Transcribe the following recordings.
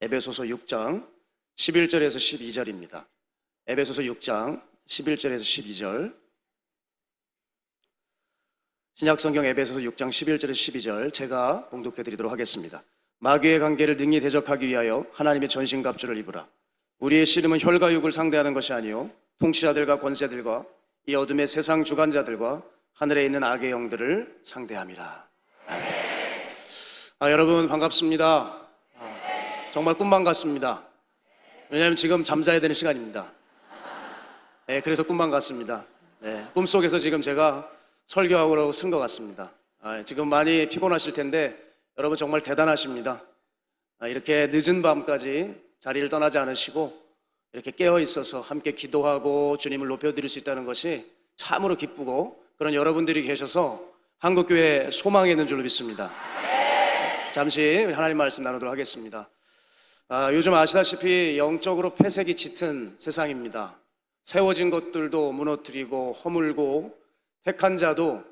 에베소서 6장 11절에서 12절입니다. 에베소서 6장 11절에서 12절. 신약성경 에베소서 6장 11절에서 12절 제가 봉독해 드리도록 하겠습니다. 마귀의 관계를 능히 대적하기 위하여 하나님의 전신갑주를 입으라. 우리의 씨름은 혈과 육을 상대하는 것이 아니요 통치자들과 권세들과 이 어둠의 세상 주관자들과 하늘에 있는 악의 영들을 상대함이라. 아멘. 아, 여러분 반갑습니다. 아, 정말 꿈만 같습니다. 왜냐하면 지금 잠자야 되는 시간입니다. 네, 그래서 꿈만 같습니다. 네, 꿈속에서 지금 제가 설교하고 쓴 것 같습니다. 아, 지금 많이 피곤하실 텐데 여러분 정말 대단하십니다. 아, 이렇게 늦은 밤까지 자리를 떠나지 않으시고 이렇게 깨어 있어서 함께 기도하고 주님을 높여드릴 수 있다는 것이 참으로 기쁘고 그런 여러분들이 계셔서 한국교회 소망이 있는 줄로 믿습니다. 잠시 하나님 말씀 나누도록 하겠습니다. 아, 요즘 아시다시피 영적으로 폐색이 짙은 세상입니다. 세워진 것들도 무너뜨리고 허물고 택한 자도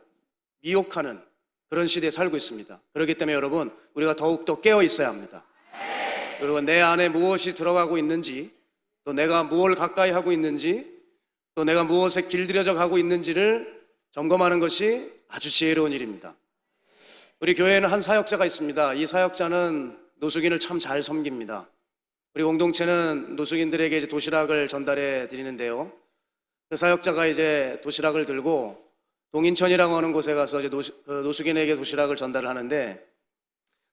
미혹하는 그런 시대에 살고 있습니다. 그렇기 때문에 여러분 우리가 더욱더 깨어 있어야 합니다. 그리고 내 안에 무엇이 들어가고 있는지 또 내가 무엇을 가까이 하고 있는지 또 내가 무엇에 길들여져 가고 있는지를 점검하는 것이 아주 지혜로운 일입니다. 우리 교회에는 한 사역자가 있습니다. 이 사역자는 노숙인을 참 잘 섬깁니다. 우리 공동체는 노숙인들에게 이제 도시락을 전달해 드리는데요. 그 사역자가 이제 도시락을 들고 동인천이라고 하는 곳에 가서 이제 노수, 그 노숙인에게 도시락을 전달을 하는데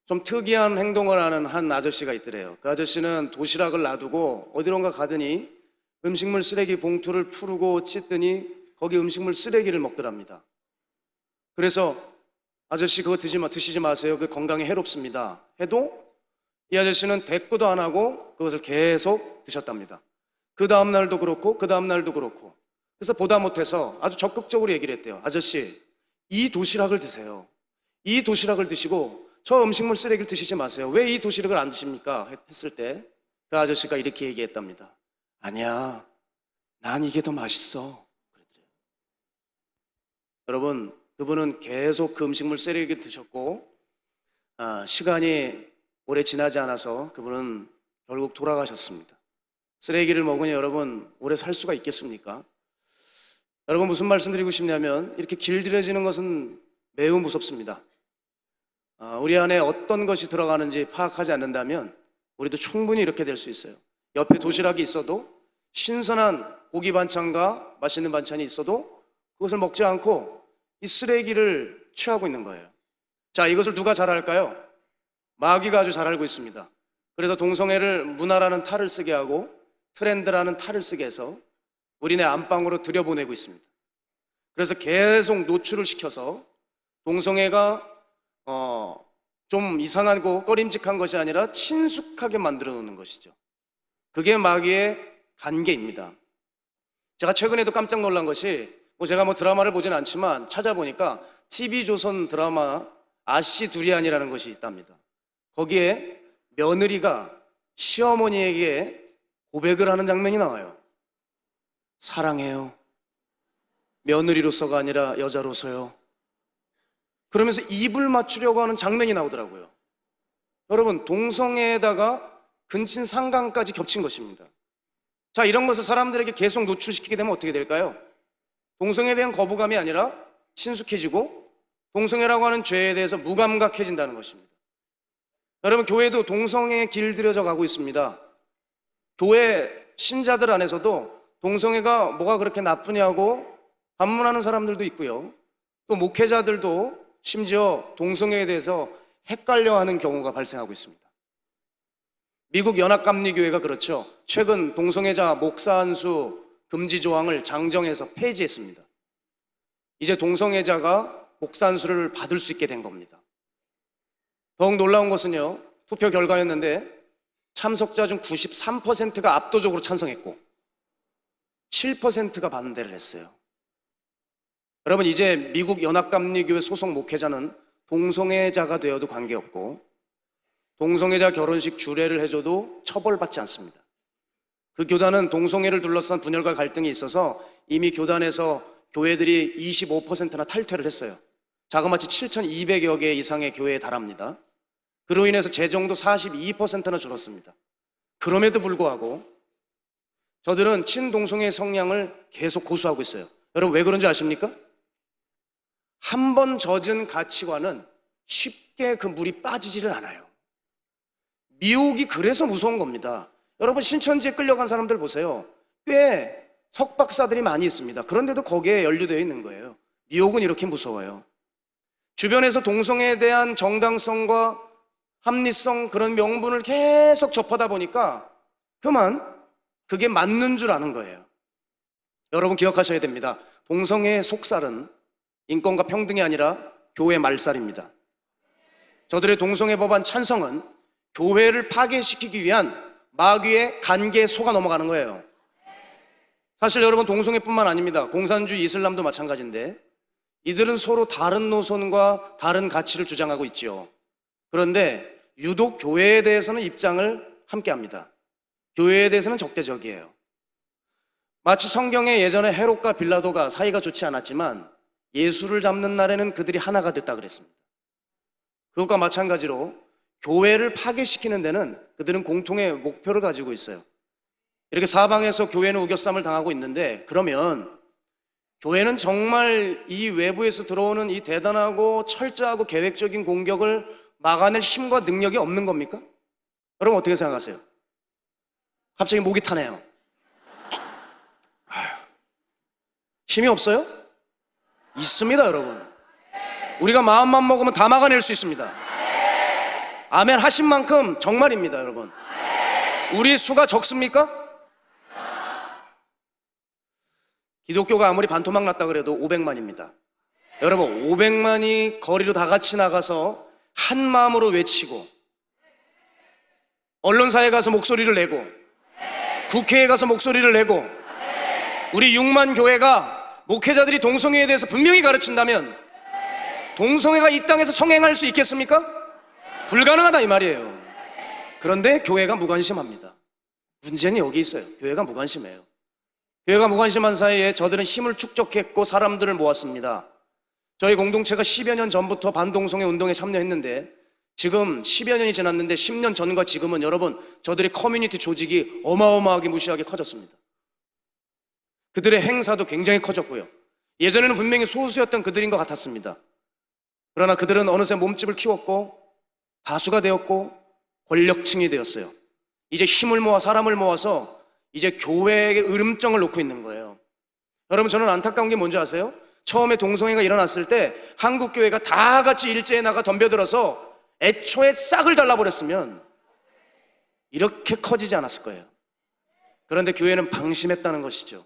좀 특이한 행동을 하는 한 아저씨가 있더래요. 그 아저씨는 도시락을 놔두고 어디론가 가더니 음식물 쓰레기 봉투를 풀고 찢더니 거기 음식물 쓰레기를 먹더랍니다. 그래서 아저씨 그거 드지 마, 드시지 마세요. 그 건강에 해롭습니다. 해도 이 아저씨는 대꾸도 안 하고 그것을 계속 드셨답니다. 그 다음 날도 그렇고 그 다음 날도 그렇고 그래서 보다 못해서 아주 적극적으로 얘기를 했대요. 아저씨 이 도시락을 드세요. 이 도시락을 드시고 저 음식물 쓰레기를 드시지 마세요. 왜 이 도시락을 안 드십니까? 했을 때 그 아저씨가 이렇게 얘기했답니다. 아니야, 난 이게 더 맛있어. 그랬더래요. 여러분, 그분은 계속 그 음식물 쓰레기를 드셨고 아, 시간이 오래 지나지 않아서 그분은 결국 돌아가셨습니다. 쓰레기를 먹으니 여러분 오래 살 수가 있겠습니까? 여러분 무슨 말씀드리고 싶냐면 이렇게 길들여지는 것은 매우 무섭습니다. 아, 우리 안에 어떤 것이 들어가는지 파악하지 않는다면 우리도 충분히 이렇게 될 수 있어요. 옆에 도시락이 있어도 신선한 고기 반찬과 맛있는 반찬이 있어도 그것을 먹지 않고 이 쓰레기를 취하고 있는 거예요. 자, 이것을 누가 잘 알까요? 마귀가 아주 잘 알고 있습니다. 그래서 동성애를 문화라는 탈을 쓰게 하고 트렌드라는 탈을 쓰게 해서 우리네 안방으로 들여보내고 있습니다. 그래서 계속 노출을 시켜서 동성애가 어, 좀 이상하고 꺼림직한 것이 아니라 친숙하게 만들어 놓는 것이죠. 그게 마귀의 관계입니다. 제가 최근에도 깜짝 놀란 것이 뭐 제가 뭐 드라마를 보진 않지만 찾아보니까 TV조선 드라마 아씨 두리안이라는 것이 있답니다. 거기에 며느리가 시어머니에게 고백을 하는 장면이 나와요. 사랑해요. 며느리로서가 아니라 여자로서요. 그러면서 입을 맞추려고 하는 장면이 나오더라고요. 여러분, 동성애에다가 근친 상간까지 겹친 것입니다. 자, 이런 것을 사람들에게 계속 노출시키게 되면 어떻게 될까요? 동성애에 대한 거부감이 아니라 친숙해지고 동성애라고 하는 죄에 대해서 무감각해진다는 것입니다. 여러분, 교회도 동성애에 길들여져 가고 있습니다. 교회 신자들 안에서도 동성애가 뭐가 그렇게 나쁘냐고 반문하는 사람들도 있고요. 또 목회자들도 심지어 동성애에 대해서 헷갈려 하는 경우가 발생하고 있습니다. 미국 연합감리교회가 그렇죠. 최근 동성애자 목사 한수 금지 조항을 장정해서 폐지했습니다. 이제 동성애자가 목사 한수를 받을 수 있게 된 겁니다. 더욱 놀라운 것은요. 투표 결과였는데 참석자 중 93%가 압도적으로 찬성했고 7%가 반대를 했어요. 여러분 이제 미국 연합감리교회 소속 목회자는 동성애자가 되어도 관계없고 동성애자 결혼식 주례를 해줘도 처벌받지 않습니다. 그 교단은 동성애를 둘러싼 분열과 갈등이 있어서 이미 교단에서 교회들이 25%나 탈퇴를 했어요. 자그마치 7,200여 개 이상의 교회에 달합니다. 그로 인해서 재정도 42%나 줄었습니다. 그럼에도 불구하고 저들은 친동성애 성향을 계속 고수하고 있어요. 여러분 왜 그런지 아십니까? 한 번 젖은 가치관은 쉽게 그 물이 빠지지를 않아요. 미혹이 그래서 무서운 겁니다. 여러분 신천지에 끌려간 사람들 보세요. 꽤 석박사들이 많이 있습니다. 그런데도 거기에 연루되어 있는 거예요. 미혹은 이렇게 무서워요. 주변에서 동성애에 대한 정당성과 합리성 그런 명분을 계속 접하다 보니까 그만 그게 맞는 줄 아는 거예요. 여러분 기억하셔야 됩니다. 동성애의 속살은 인권과 평등이 아니라 교회 말살입니다. 저들의 동성애 법안 찬성은 교회를 파괴시키기 위한 마귀의 간계에 속아 넘어가는 거예요. 사실 여러분 동성애뿐만 아닙니다. 공산주의 이슬람도 마찬가지인데 이들은 서로 다른 노선과 다른 가치를 주장하고 있지요. 그런데 유독 교회에 대해서는 입장을 함께 합니다. 교회에 대해서는 적대적이에요. 마치 성경에 예전에 헤롯과 빌라도가 사이가 좋지 않았지만 예수를 잡는 날에는 그들이 하나가 됐다 그랬습니다. 그것과 마찬가지로 교회를 파괴시키는 데는 그들은 공통의 목표를 가지고 있어요. 이렇게 사방에서 교회는 우겨쌈을 당하고 있는데 그러면 교회는 정말 이 외부에서 들어오는 이 대단하고 철저하고 계획적인 공격을 막아낼 힘과 능력이 없는 겁니까? 여러분 어떻게 생각하세요? 갑자기 목이 타네요. 힘이 없어요? 있습니다, 여러분. 우리가 마음만 먹으면 다 막아낼 수 있습니다. 아멘 하신 만큼 정말입니다, 여러분. 우리 수가 적습니까? 기독교가 아무리 반토막 났다 그래도 500만입니다. 여러분, 500만이 거리로 다 같이 나가서 한 마음으로 외치고 언론사에 가서 목소리를 내고 국회에 가서 목소리를 내고 우리 6만 교회가 목회자들이 동성애에 대해서 분명히 가르친다면 동성애가 이 땅에서 성행할 수 있겠습니까? 불가능하다 이 말이에요. 그런데 교회가 무관심합니다. 문제는 여기 있어요. 교회가 무관심해요. 교회가 무관심한 사이에 저들은 힘을 축적했고 사람들을 모았습니다. 저희 공동체가 10여 년 전부터 반동성애 운동에 참여했는데 지금 10여 년이 지났는데 10년 전과 지금은 여러분 저들의 커뮤니티 조직이 어마어마하게 무시하게 커졌습니다. 그들의 행사도 굉장히 커졌고요. 예전에는 분명히 소수였던 그들인 것 같았습니다. 그러나 그들은 어느새 몸집을 키웠고 다수가 되었고 권력층이 되었어요. 이제 힘을 모아 사람을 모아서 이제 교회의 으름장을 놓고 있는 거예요. 여러분 저는 안타까운 게 뭔지 아세요? 처음에 동성애가 일어났을 때 한국 교회가 다 같이 일제에 나가 덤벼들어서 애초에 싹을 잘라버렸으면 이렇게 커지지 않았을 거예요. 그런데 교회는 방심했다는 것이죠.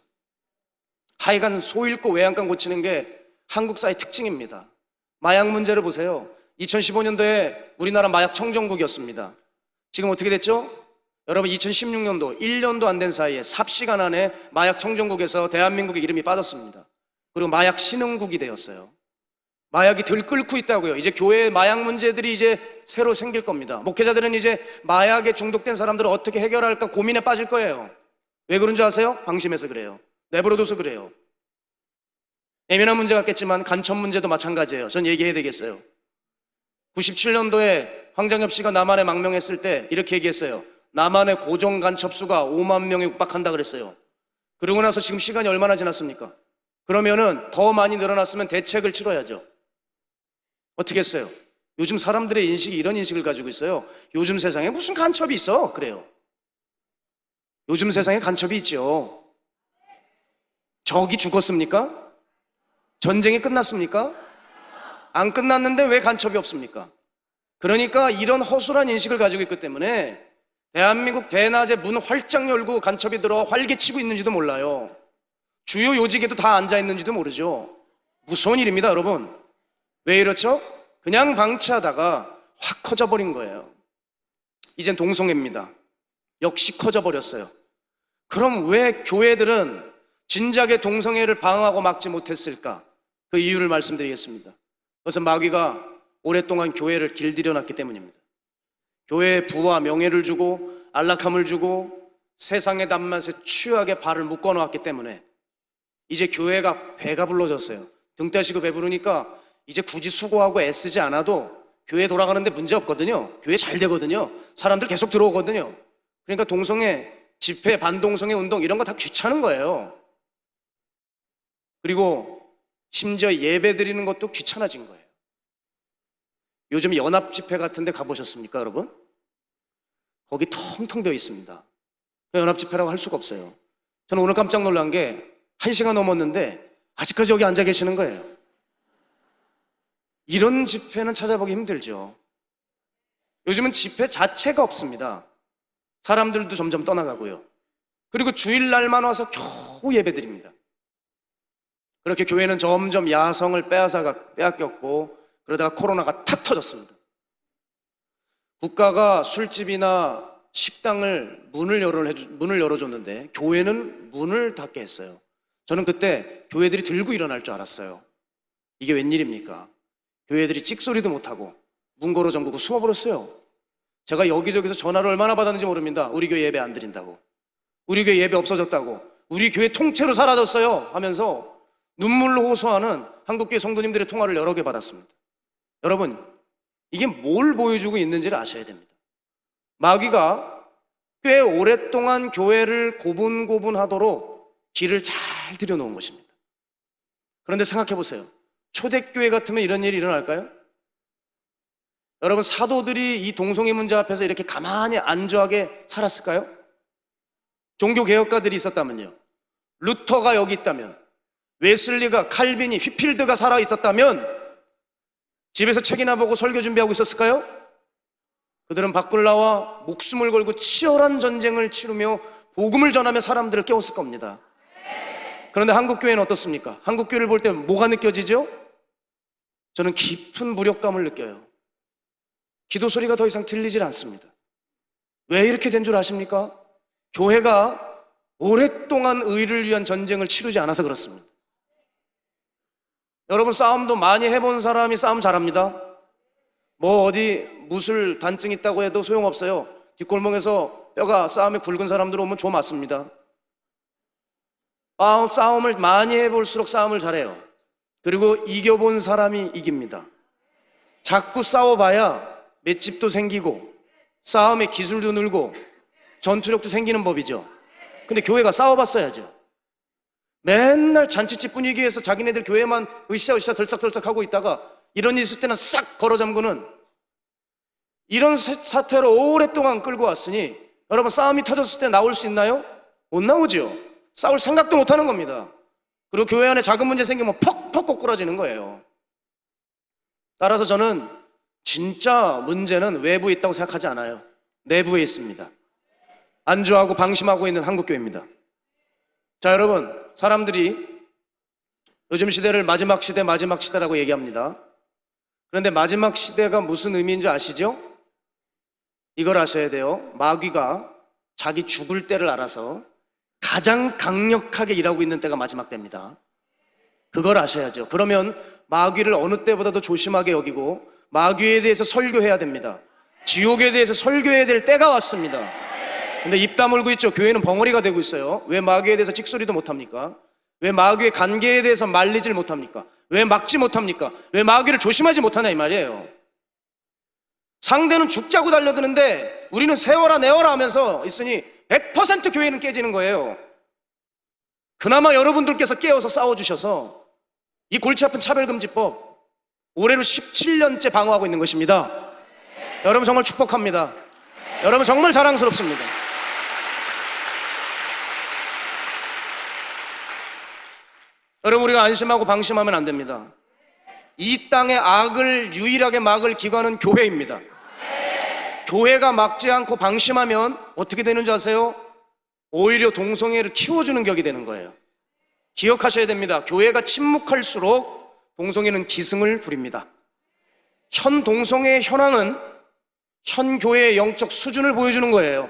하여간 소 잃고 외양간 고치는 게 한국 사회 특징입니다. 마약 문제를 보세요. 2015년도에 우리나라 마약 청정국이었습니다. 지금 어떻게 됐죠? 여러분 2016년도 1년도 안 된 사이에 삽시간 안에 마약 청정국에서 대한민국의 이름이 빠졌습니다. 그리고 마약 신흥국이 되었어요. 마약이 들끓고 있다고요. 이제 교회의 마약 문제들이 이제 새로 생길 겁니다. 목회자들은 이제 마약에 중독된 사람들을 어떻게 해결할까 고민에 빠질 거예요. 왜 그런 줄 아세요? 방심해서 그래요. 내버려둬서 그래요. 예민한 문제 같겠지만 간첩 문제도 마찬가지예요. 전 얘기해야 되겠어요. 97년도에 황장엽 씨가 남한에 망명했을 때 이렇게 얘기했어요. 남한의 고정 간첩수가 5만 명에 육박한다 그랬어요. 그러고 나서 지금 시간이 얼마나 지났습니까? 그러면은 더 많이 늘어났으면 대책을 치러야죠. 어떻게 했어요? 요즘 사람들의 인식이 이런 인식을 가지고 있어요. 요즘 세상에 무슨 간첩이 있어? 그래요. 요즘 세상에 간첩이 있죠. 적이 죽었습니까? 전쟁이 끝났습니까? 안 끝났는데 왜 간첩이 없습니까? 그러니까 이런 허술한 인식을 가지고 있기 때문에 대한민국 대낮에 문 활짝 열고 간첩이 들어 활개치고 있는지도 몰라요. 주요 요직에도 다 앉아 있는지도 모르죠. 무서운 일입니다, 여러분. 왜 이렇죠? 그냥 방치하다가 확 커져버린 거예요. 이젠 동성애입니다. 역시 커져버렸어요. 그럼 왜 교회들은 진작에 동성애를 방어하고 막지 못했을까? 그 이유를 말씀드리겠습니다. 그것은 마귀가 오랫동안 교회를 길들여 놨기 때문입니다. 교회에 부와 명예를 주고 안락함을 주고 세상의 단맛에 취하게 발을 묶어 놓았기 때문에 이제 교회가 배가 불러졌어요. 등 떼시고 배부르니까 이제 굳이 수고하고 애쓰지 않아도 교회 돌아가는데 문제 없거든요. 교회 잘 되거든요. 사람들 계속 들어오거든요. 그러니까 동성애 집회, 반동성애 운동 이런 거 다 귀찮은 거예요. 그리고 심지어 예배 드리는 것도 귀찮아진 거예요. 요즘 연합 집회 같은 데 가보셨습니까, 여러분? 거기 텅텅 비어 있습니다. 연합 집회라고 할 수가 없어요. 저는 오늘 깜짝 놀란 게 한 시간 넘었는데 아직까지 여기 앉아 계시는 거예요. 이런 집회는 찾아보기 힘들죠. 요즘은 집회 자체가 없습니다. 사람들도 점점 떠나가고요. 그리고 주일날만 와서 겨우 예배 드립니다. 그렇게 교회는 점점 야성을 빼앗아가, 빼앗겼고 그러다가 코로나가 탁 터졌습니다. 국가가 술집이나 식당을 문을, 열어, 문을 열어줬는데 교회는 문을 닫게 했어요. 저는 그때 교회들이 들고 일어날 줄 알았어요. 이게 웬일입니까? 교회들이 찍소리도 못하고 문 걸어 잠그고 숨어버렸어요. 제가 여기저기서 전화를 얼마나 받았는지 모릅니다. 우리 교회 예배 안 드린다고. 우리 교회 예배 없어졌다고. 우리 교회 통째로 사라졌어요. 하면서 눈물로 호소하는 한국교회 성도님들의 통화를 여러 개 받았습니다. 여러분, 이게 뭘 보여주고 있는지를 아셔야 됩니다. 마귀가 꽤 오랫동안 교회를 고분고분하도록 길을 잘 들여놓은 것입니다. 그런데 생각해 보세요. 초대교회 같으면 이런 일이 일어날까요? 여러분, 사도들이 이 동성애 문제 앞에서 이렇게 가만히 안주하게 살았을까요? 종교개혁가들이 있었다면요. 루터가 여기 있다면, 웨슬리가, 칼빈이, 휘필드가 살아 있었다면, 집에서 책이나 보고 설교 준비하고 있었을까요? 그들은 밖을 나와 목숨을 걸고 치열한 전쟁을 치르며 복음을 전하며 사람들을 깨웠을 겁니다. 그런데 한국교회는 어떻습니까? 한국교회를 볼 때 뭐가 느껴지죠? 저는 깊은 무력감을 느껴요. 기도 소리가 더 이상 들리질 않습니다. 왜 이렇게 된 줄 아십니까? 교회가 오랫동안 의를 위한 전쟁을 치르지 않아서 그렇습니다. 여러분 싸움도 많이 해본 사람이 싸움 잘합니다. 뭐 어디 무술 단증 있다고 해도 소용없어요. 뒷골목에서 뼈가 싸움에 굵은 사람들 오면 조 맞습니다. 싸움, 싸움을 많이 해볼수록 싸움을 잘해요. 그리고 이겨본 사람이 이깁니다. 자꾸 싸워봐야 맷집도 생기고 싸움의 기술도 늘고 전투력도 생기는 법이죠. 근데 교회가 싸워봤어야죠. 맨날 잔치집 분위기에서 자기네들 교회만 으쌰으쌰 덜썩덜썩 하고 있다가 이런 일 있을 때는 싹 걸어 잠그는 이런 사- 사태로 오랫동안 끌고 왔으니 여러분 싸움이 터졌을 때 나올 수 있나요? 못 나오죠. 싸울 생각도 못 하는 겁니다. 그리고 교회 안에 작은 문제 생기면 퍽퍽 꼬꾸라지는 거예요. 따라서 저는 진짜 문제는 외부에 있다고 생각하지 않아요. 내부에 있습니다. 안주하고 방심하고 있는 한국교회입니다. 자, 여러분, 사람들이 요즘 시대를 마지막 시대, 마지막 시대라고 얘기합니다. 그런데 마지막 시대가 무슨 의미인 줄 아시죠? 이걸 아셔야 돼요. 마귀가 자기 죽을 때를 알아서 가장 강력하게 일하고 있는 때가 마지막 때입니다. 그걸 아셔야죠. 그러면 마귀를 어느 때보다도 조심하게 여기고 마귀에 대해서 설교해야 됩니다. 지옥에 대해서 설교해야 될 때가 왔습니다. 근데 입 다물고 있죠. 교회는 벙어리가 되고 있어요. 왜 마귀에 대해서 찍소리도 못합니까? 왜 마귀의 관계에 대해서 말리질 못합니까? 왜 막지 못합니까? 왜 마귀를 조심하지 못하냐 이 말이에요. 상대는 죽자고 달려드는데 우리는 세워라 내워라 하면서 있으니 100% 교회는 깨지는 거예요. 그나마 여러분들께서 깨어서 싸워주셔서 이 골치 아픈 차별금지법 올해로 17년째 방어하고 있는 것입니다. 여러분 정말 축복합니다. 여러분 정말 자랑스럽습니다. 여러분 우리가 안심하고 방심하면 안 됩니다. 이 땅의 악을 유일하게 막을 기관은 교회입니다. 교회가 막지 않고 방심하면 어떻게 되는 줄 아세요? 오히려 동성애를 키워주는 격이 되는 거예요. 기억하셔야 됩니다. 교회가 침묵할수록 동성애는 기승을 부립니다. 현 동성애의 현황은 현 교회의 영적 수준을 보여주는 거예요.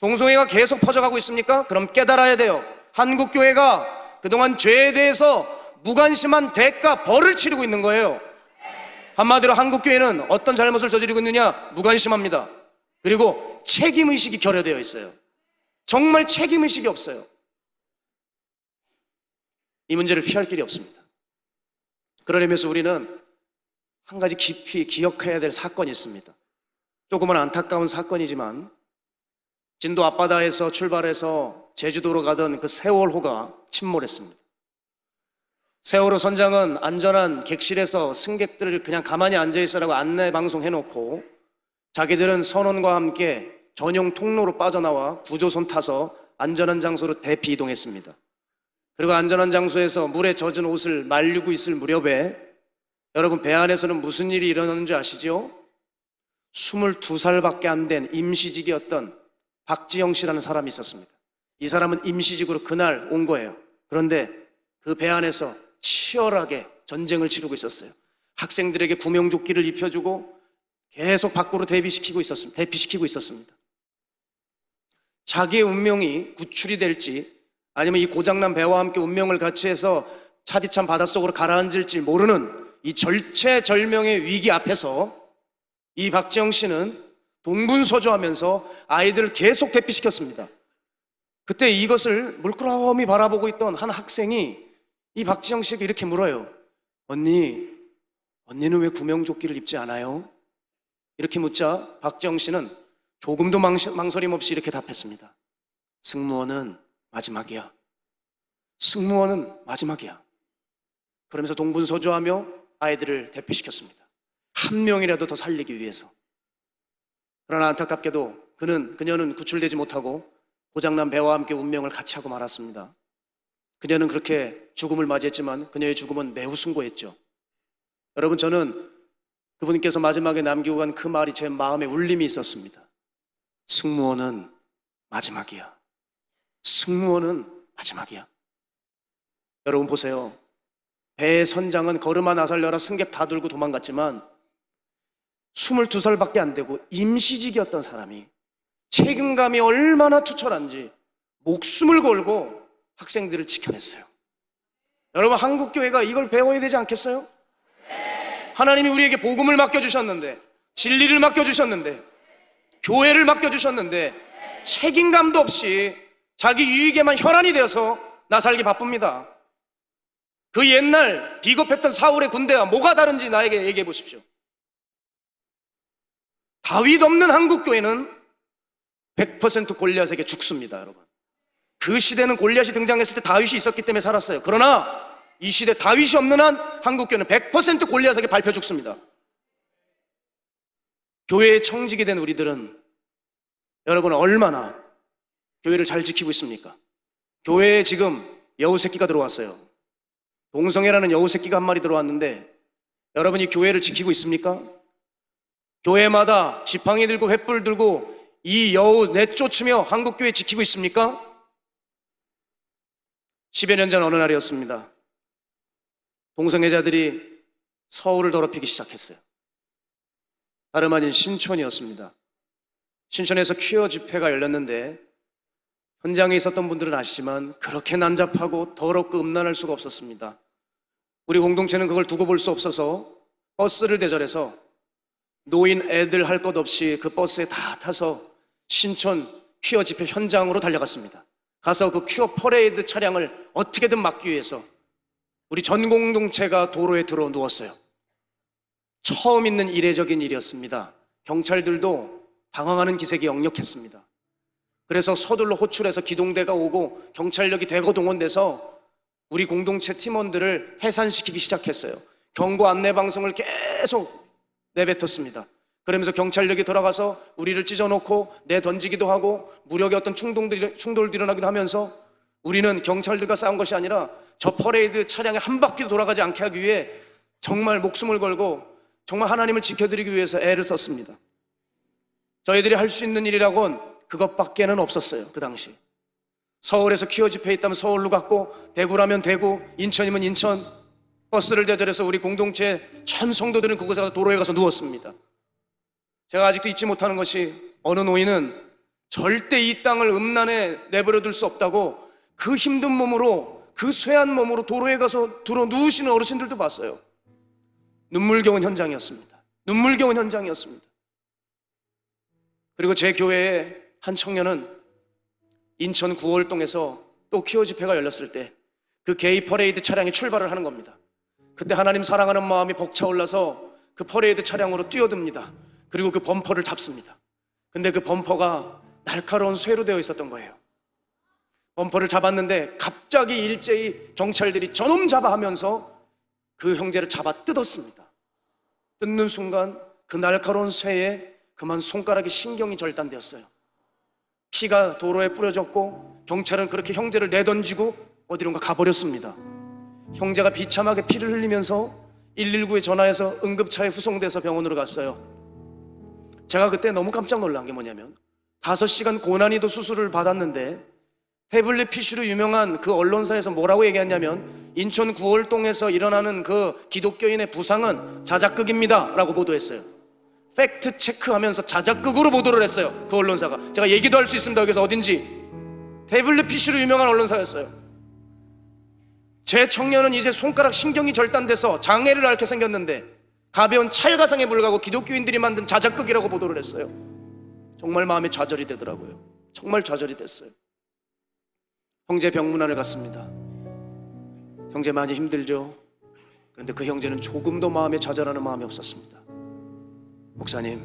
동성애가 계속 퍼져가고 있습니까? 그럼 깨달아야 돼요. 한국 교회가 그동안 죄에 대해서 무관심한 대가 벌을 치르고 있는 거예요. 한마디로 한국 교회는 어떤 잘못을 저지르고 있느냐? 무관심합니다. 그리고 책임 의식이 결여되어 있어요. 정말 책임 의식이 없어요. 이 문제를 피할 길이 없습니다. 그러려면서 우리는 한 가지 깊이 기억해야 될 사건이 있습니다. 조금은 안타까운 사건이지만 진도 앞바다에서 출발해서 제주도로 가던 그 세월호가 침몰했습니다. 세월호 선장은 안전한 객실에서 승객들을 그냥 가만히 앉아 있으라고 안내 방송 해놓고 자기들은 선원과 함께 전용 통로로 빠져나와 구조선 타서 안전한 장소로 대피 이동했습니다. 그리고 안전한 장소에서 물에 젖은 옷을 말리고 있을 무렵에 여러분 배 안에서는 무슨 일이 일어나는지 아시죠? 22살밖에 안 된 임시직이었던 박지영 씨라는 사람이 있었습니다. 이 사람은 임시직으로 그날 온 거예요. 그런데 그 배 안에서 치열하게 전쟁을 치르고 있었어요. 학생들에게 구명조끼를 입혀주고 계속 밖으로 대비시키고 있었습니다. 대피시키고 있었습니다. 자기의 운명이 구출이 될지 아니면 이 고장난 배와 함께 운명을 같이 해서 차디찬 바닷속으로 가라앉을지 모르는 이 절체절명의 위기 앞에서 이 박지영 씨는 동분서주하면서 아이들을 계속 대피시켰습니다. 그때 이것을 물끄러미 바라보고 있던 한 학생이 이 박지영 씨에게 이렇게 물어요. 언니, 언니는 왜 구명조끼를 입지 않아요? 이렇게 묻자 박지영 씨는 조금도 망설임 없이 이렇게 답했습니다. 승무원은 마지막이야. 승무원은 마지막이야. 그러면서 동분서주하며 아이들을 대피시켰습니다. 한 명이라도 더 살리기 위해서. 그러나 안타깝게도 그는 그녀는 구출되지 못하고 고장난 배와 함께 운명을 같이 하고 말았습니다. 그녀는 그렇게 죽음을 맞이했지만 그녀의 죽음은 매우 숭고했죠. 여러분 저는 그분께서 마지막에 남기고 간 그 말이 제 마음에 울림이 있었습니다. 승무원은 마지막이야. 승무원은 마지막이야. 여러분 보세요. 배의 선장은 걸음아 나살려라 승객 다 들고 도망갔지만 22살밖에 안 되고 임시직이었던 사람이 책임감이 얼마나 투철한지 목숨을 걸고 학생들을 지켜냈어요. 여러분 한국 교회가 이걸 배워야 되지 않겠어요? 하나님이 우리에게 복음을 맡겨 주셨는데 진리를 맡겨 주셨는데 교회를 맡겨 주셨는데 책임감도 없이 자기 유익에만 혈안이 되어서 나 살기 바쁩니다. 그 옛날 비겁했던 사울의 군대와 뭐가 다른지 나에게 얘기해 보십시오. 다윗 없는 한국 교회는 100% 골리앗에게 죽습니다, 여러분. 그 시대는 골리앗이 등장했을 때 다윗이 있었기 때문에 살았어요. 그러나 이 시대 다윗이 없는 한 한국 교회는 100% 골리앗에게 밟혀 죽습니다. 교회에 청직이 된 우리들은 여러분 얼마나 교회를 잘 지키고 있습니까? 교회에 지금 여우 새끼가 들어왔어요. 동성애라는 여우 새끼가 한 마리 들어왔는데 여러분이 교회를 지키고 있습니까? 교회마다 지팡이 들고 횃불 들고 이 여우 내쫓으며 한국 교회 지키고 있습니까? 10여 년 전 어느 날이었습니다. 동성애자들이 서울을 더럽히기 시작했어요. 다름 아닌 신촌이었습니다. 신촌에서 퀴어 집회가 열렸는데 현장에 있었던 분들은 아시지만 그렇게 난잡하고 더럽고 음란할 수가 없었습니다. 우리 공동체는 그걸 두고 볼 수 없어서 버스를 대절해서 노인 애들 할 것 없이 그 버스에 다 타서 신촌 퀴어 집회 현장으로 달려갔습니다. 가서 그 퀴어 퍼레이드 차량을 어떻게든 막기 위해서 우리 전 공동체가 도로에 들어 누웠어요. 처음 있는 이례적인 일이었습니다. 경찰들도 당황하는 기색이 역력했습니다. 그래서 서둘러 호출해서 기동대가 오고 경찰력이 대거 동원돼서 우리 공동체 팀원들을 해산시키기 시작했어요. 경고 안내 방송을 계속 내뱉었습니다. 그러면서 경찰력이 들어가서 우리를 찢어놓고 내던지기도 하고 무력의 어떤 충동들이, 충돌이 일어나기도 하면서 우리는 경찰들과 싸운 것이 아니라 저 퍼레이드 차량에 한 바퀴도 돌아가지 않게 하기 위해 정말 목숨을 걸고 정말 하나님을 지켜드리기 위해서 애를 썼습니다. 저희들이 할 수 있는 일이라곤 그것밖에는 없었어요. 그 당시. 서울에서 퀴어 집회 있다면 서울로 갔고 대구라면 대구, 인천이면 인천 버스를 대절해서 우리 공동체 전 성도들은 그곳에 가서 도로에 가서 누웠습니다. 제가 아직도 잊지 못하는 것이 어느 노인은 절대 이 땅을 음란에 내버려 둘 수 없다고 그 힘든 몸으로 그 쇠한 몸으로 도로에 가서 들어 누우시는 어르신들도 봤어요. 눈물겨운 현장이었습니다. 눈물겨운 현장이었습니다. 그리고 제 교회에 한 청년은 인천 구월동에서 또 퀴어 집회가 열렸을 때 그 게이 퍼레이드 차량이 출발을 하는 겁니다. 그때 하나님 사랑하는 마음이 벅차올라서 그 퍼레이드 차량으로 뛰어듭니다. 그리고 그 범퍼를 잡습니다. 근데 그 범퍼가 날카로운 쇠로 되어 있었던 거예요. 범퍼를 잡았는데 갑자기 일제히 경찰들이 저놈 잡아 하면서 그 형제를 잡아 뜯었습니다. 뜯는 순간 그 날카로운 쇠에 그만 손가락에 신경이 절단되었어요. 피가 도로에 뿌려졌고 경찰은 그렇게 형제를 내던지고 어디론가 가버렸습니다. 형제가 비참하게 피를 흘리면서 119에 전화해서 응급차에 후송돼서 병원으로 갔어요. 제가 그때 너무 깜짝 놀란 게 뭐냐면 5시간 고난이도 수술을 받았는데 태블릿 PC로 유명한 그 언론사에서 뭐라고 얘기했냐면 인천 구월동에서 일어나는 그 기독교인의 부상은 자작극입니다 라고 보도했어요. 팩트 체크하면서 자작극으로 보도를 했어요 그 언론사가. 제가 얘기도 할 수 있습니다. 여기서 어딘지. 태블릿 PC로 유명한 언론사였어요. 제 청년은 이제 손가락 신경이 절단돼서 장애를 앓게 생겼는데 가벼운 찰가상에 불과하고 기독교인들이 만든 자작극이라고 보도를 했어요 정말 마음에 좌절이 되더라고요 정말 좌절이 됐어요 형제 병문안을 갔습니다. 형제 많이 힘들죠? 그런데 그 형제는 조금도 마음에 좌절하는 마음이 없었습니다. 목사님,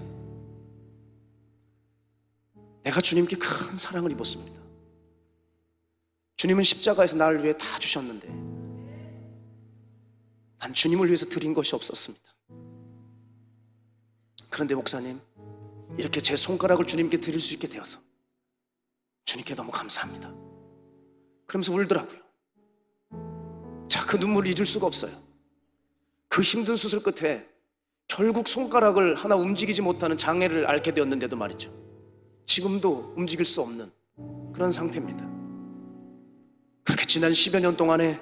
내가 주님께 큰 사랑을 입었습니다. 주님은 십자가에서 나를 위해 다 주셨는데, 난 주님을 위해서 드린 것이 없었습니다. 그런데 목사님, 이렇게 제 손가락을 주님께 드릴 수 있게 되어서 주님께 너무 감사합니다. 그러면서 울더라고요. 자, 그 눈물을 잊을 수가 없어요. 그 힘든 수술 끝에 결국 손가락을 하나 움직이지 못하는 장애를 앓게 되었는데도 말이죠. 지금도 움직일 수 없는 그런 상태입니다. 그렇게 지난 10여 년 동안에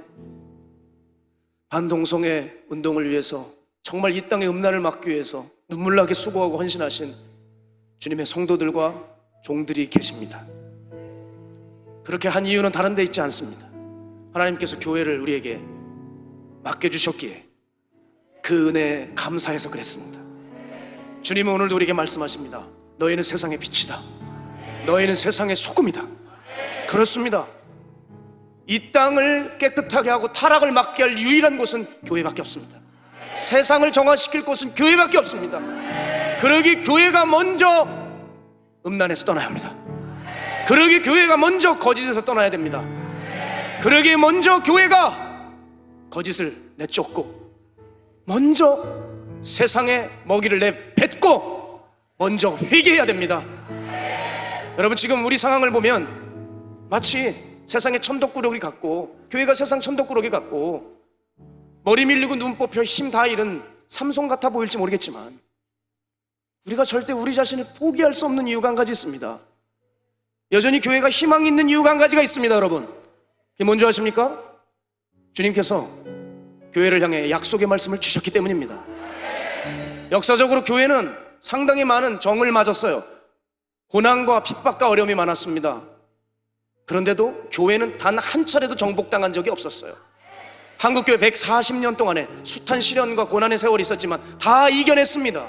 반동성의 운동을 위해서 정말 이 땅의 음란을 막기 위해서 눈물나게 수고하고 헌신하신 주님의 성도들과 종들이 계십니다. 그렇게 한 이유는 다른 데 있지 않습니다. 하나님께서 교회를 우리에게 맡겨주셨기에 그 은혜에 감사해서 그랬습니다. 주님은 오늘도 우리에게 말씀하십니다. 너희는 세상의 빛이다. 너희는 세상의 소금이다. 그렇습니다. 이 땅을 깨끗하게 하고 타락을 막게 할 유일한 곳은 교회밖에 없습니다. 세상을 정화시킬 곳은 교회밖에 없습니다. 그러기 교회가 먼저 음란에서 떠나야 합니다. 그러기 교회가 먼저 거짓에서 떠나야 됩니다. 그러기 먼저 교회가 거짓을 내쫓고 먼저 세상에 먹이를 내뱉고 먼저 회개해야 됩니다. 여러분 지금 우리 상황을 보면 마치 세상의 천덕꾸러기 같고 교회가 세상 천덕꾸러기 같고 머리 밀리고 눈 뽑혀 힘 다 잃은 삼손 같아 보일지 모르겠지만 우리가 절대 우리 자신을 포기할 수 없는 이유가 한 가지 있습니다. 여전히 교회가 희망 있는 이유가 한 가지가 있습니다, 여러분. 그게 뭔지 아십니까? 주님께서 교회를 향해 약속의 말씀을 주셨기 때문입니다. 역사적으로 교회는 상당히 많은 정을 맞았어요. 고난과 핍박과 어려움이 많았습니다. 그런데도 교회는 단 한 차례도 정복당한 적이 없었어요. 한국교회 140년 동안에 숱한 시련과 고난의 세월이 있었지만 다 이겨냈습니다.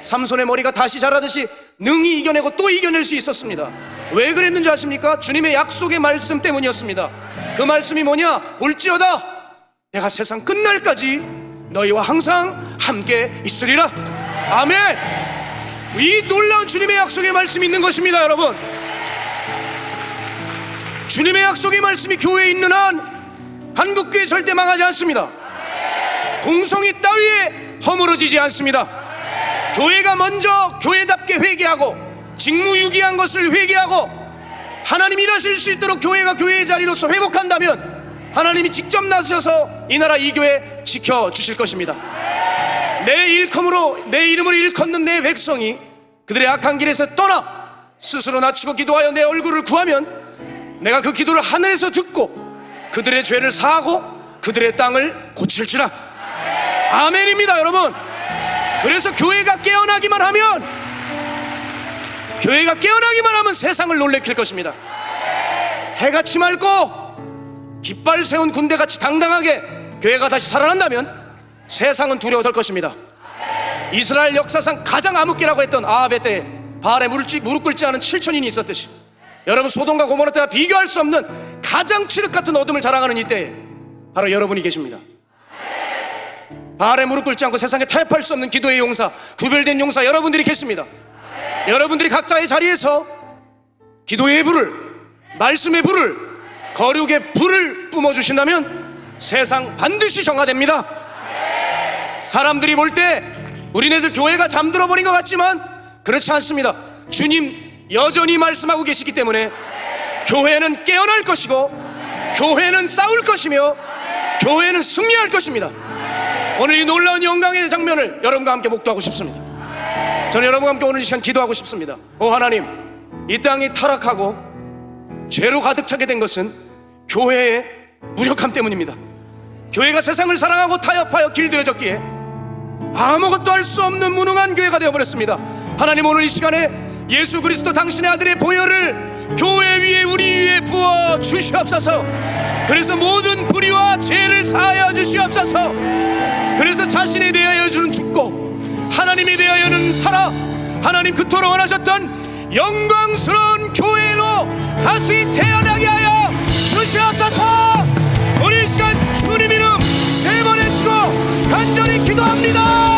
삼손의 머리가 다시 자라듯이 능히 이겨내고 또 이겨낼 수 있었습니다. 왜 그랬는지 아십니까? 주님의 약속의 말씀 때문이었습니다. 그 말씀이 뭐냐? 볼지어다 내가 세상 끝날까지 너희와 항상 함께 있으리라. 아멘. 이 놀라운 주님의 약속의 말씀이 있는 것입니다, 여러분. 주님의 약속의 말씀이 교회에 있는 한 한국교회 절대 망하지 않습니다. 동성이 따위에 허물어지지 않습니다. 교회가 먼저 교회답게 회개하고 직무유기한 것을 회개하고 하나님 일하실 수 있도록 교회가 교회의 자리로서 회복한다면 하나님이 직접 나서셔서 이 나라 이 교회 지켜 주실 것입니다. 내 일컴으로 내 이름을 일컫는 내 백성이 그들의 악한 길에서 떠나 스스로 낮추고 기도하여 내 얼굴을 구하면 내가 그 기도를 하늘에서 듣고 그들의 죄를 사하고 그들의 땅을 고칠지라. 아멘입니다 여러분. 그래서 교회가 깨어나기만 하면 교회가 깨어나기만 하면 세상을 놀래킬 것입니다. 해가 치맑고 깃발 세운 군대같이 당당하게 교회가 다시 살아난다면 세상은 두려워질 것입니다. 이스라엘 역사상 가장 암흑기라고 했던 아합의 때에 바알에 무릎, 꿇지 않은 7천인이 있었듯이 여러분 소돔과 고모라 때와 비교할 수 없는 가장 칠흑 같은 어둠을 자랑하는 이때에 바로 여러분이 계십니다 바알에 무릎 꿇지 않고 세상에 타협할 수 없는 기도의 용사 구별된 용사 여러분들이 계십니다 여러분들이 각자의 자리에서 기도의 불을, 말씀의 불을, 거룩의 불을 뿜어주신다면 세상 반드시 정화됩니다. 사람들이 볼 때 우리네들 교회가 잠들어 버린 것 같지만 그렇지 않습니다. 주님 여전히 말씀하고 계시기 때문에 교회는 깨어날 것이고 교회는 싸울 것이며 교회는 승리할 것입니다. 오늘 이 놀라운 영광의 장면을 여러분과 함께 목도하고 싶습니다. 저는 여러분과 함께 오늘 이 시간 기도하고 싶습니다. 오 하나님, 이 땅이 타락하고 죄로 가득 차게 된 것은 교회의 무력함 때문입니다. 교회가 세상을 사랑하고 타협하여 길들여졌기에 아무것도 할 수 없는 무능한 교회가 되어버렸습니다. 하나님 오늘 이 시간에 예수 그리스도 당신의 아들의 보혈을 교회 위 부어 주시옵소서. 그래서 모든 불의와 죄를 사하여 주시옵소서. 그래서 자신에 대하여 주는 죽고 하나님에 대하여는 살아 하나님 그토록 원하셨던 영광스러운 교회로 다시 태어나게 하여 주시옵소서. 우리 시간 주님 이름 세 번 해주고 간절히 기도합니다.